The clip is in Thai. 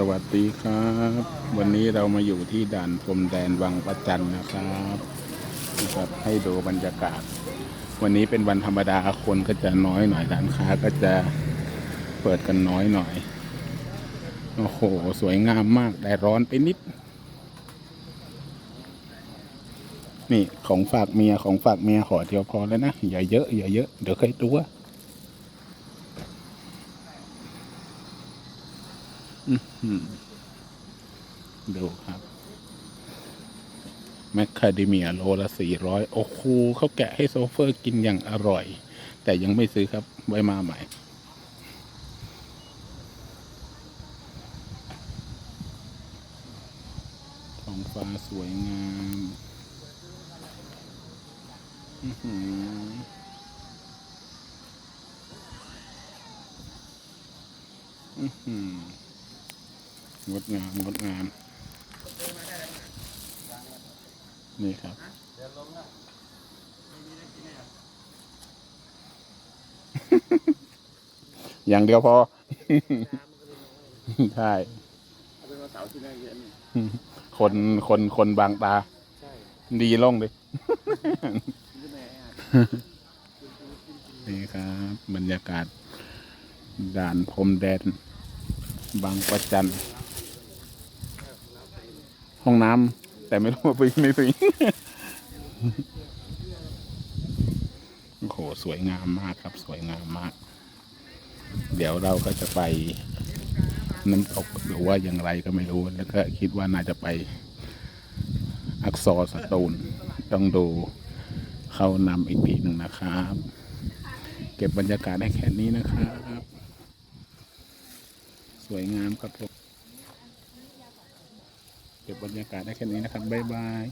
สวัสดีครับ วันนี้เรามาอยู่ที่ด่านพรมแดนวังประจันนะครับนะครับให้ดูบรรยากาศ วันนี้เป็นวันธรรมดาคนก็จะน้อยหน่อยร้านค้าก็จะเปิดกันน้อยหน่อยโอ้โห สวยงามมากแต่ร้อนไปนิด นี่ของฝากเมียของฝากเมียขอเดียวพอแล้วนะอย่าเยอะอย่าเยอะเดี๋ยวเคยตัว อืม ดูครับแมคคาเดเมียโลละสี่ร้อยโอ้โหเขาแกะให้โซเฟอร์กินอย่างอร่อย แต่ยังไม่ซื้อครับ ไว้มาใหม่ท้องฟ้าสวยงามอื้อหืออื้อหือ งดงามงดงามนี่ครับอย่างเดียวพอใช่เป็นวันเสาร์ที่ได้เยอะนี่คนคนคนบางตาใช่ดีล่องเลยที่แม่นี่ครับ บรรยากาศ ด่านพรมแดน บางประจัน ห้องน้ำแต่ไม่รู้ว่าพิงไม่พิงโอ้โหสวยงามมากครับ สวยงามมาก เดี๋ยวเราก็จะไปน้ำตกหรือว่าอย่างไรก็ไม่รู้ แล้วก็คิดว่าน่าจะไป อักษรสตูลต้องดูเขานำอีกทีหนึ่งนะครับ เก็บบรรยากาศได้แค่นี้นะครับ สวยงามครับผม เก็บบรรยากาศได้แค่นี้นะครับบ๊ายบาย